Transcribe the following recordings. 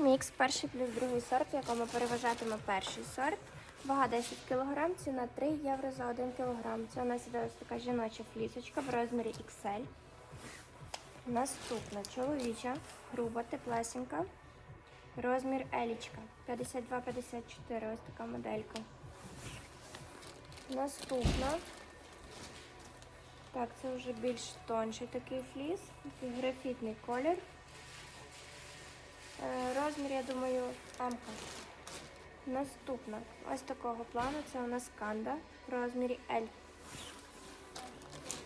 Мікс, перший плюс другий сорт, в якому переважатиме перший сорт. Вага 10 кг, ціна 3 євро за 1 кг. Це у нас іде ось така жіноча флісочка в розмірі XL. Наступна чоловіча, груба, теплесенька. Розмір елічка 52-54, ось така моделька. Наступна. Так, це вже більш тонший такий фліс, графітний колір. Розмір, я думаю, М. Наступна. Ось такого плану. Це у нас канда в розмірі L.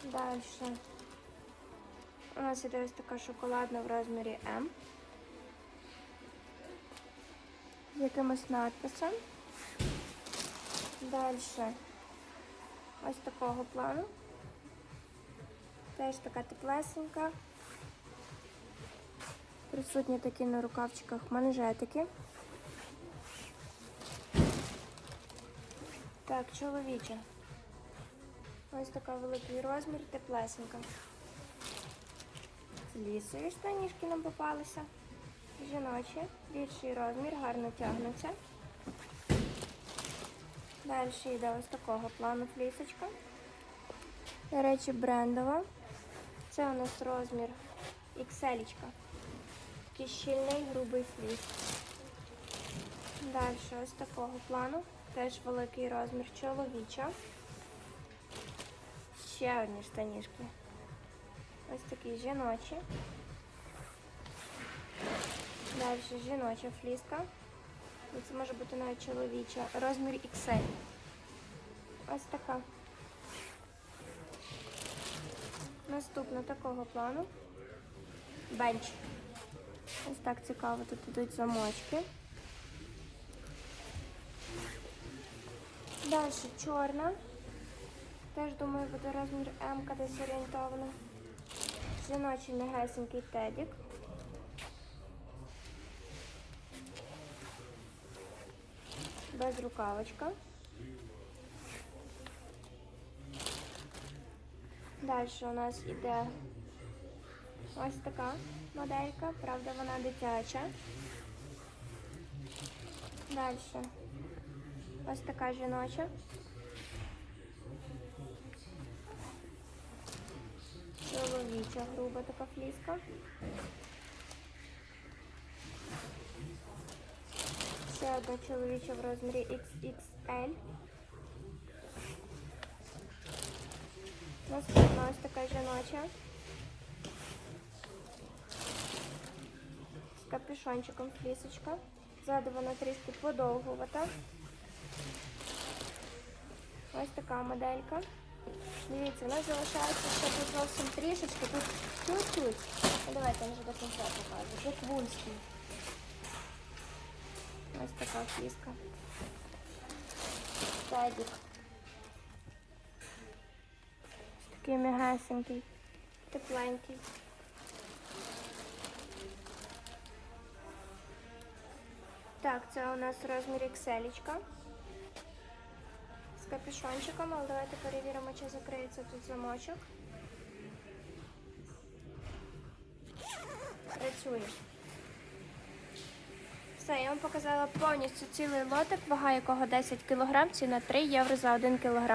Далі. У нас іде ось така шоколадна в розмірі М. З якимось надписом. Далі. Ось такого плану. Теж така теплесенька. Присутні такі на рукавчиках манжетики. Так, чоловіча. Ось така великий розмір, теплесенька. З лісою штанішки нам попалися. Жіночі, більший розмір, гарно тягнуться. Далі йде ось такого плану флісочка. До речі, брендова. Це у нас розмір XL. Такий щільний грубий фліс. Далі ось такого плану. Теж великий розмір чоловіча. Ще одні штанішки. Ось такі жіночі. Далі жіноча фліска. Це може бути навіть чоловіча. Розмір XL. Ось така. Наступна такого плану. Бенч. Ось так цікаво, тут ідуть замочки. Далі чорна. Теж, думаю, буде розмір М десь орієнтовано. Жіночий негесенький тедік. Без рукавочка. Далі у нас іде ось така моделька, правда вона дитяча. Далі ось така жіноча. Чоловіча груба така фліска. Ще одна чоловіча в розмірі XXL. Наступна ось така жіноча. Капюшончиком флісочка. Ззаду вона трішки подовгувата. Ось така моделька. Дивіться, нас залишається ще тут зовсім трішечки, тут чуть-чуть. Ну, давайте вже до кінця покажу. Як вульський. Ось така фліска. Тедік. Такий м'ягесенький, тепленький. Так, це у нас розмір XL. З капюшончиком, але давайте перевіримо, чи закриється тут замочок. Працює. Все, я вам показала повністю цілий лотик, вага якого 10 кг, ціна 3 євро за 1 кг.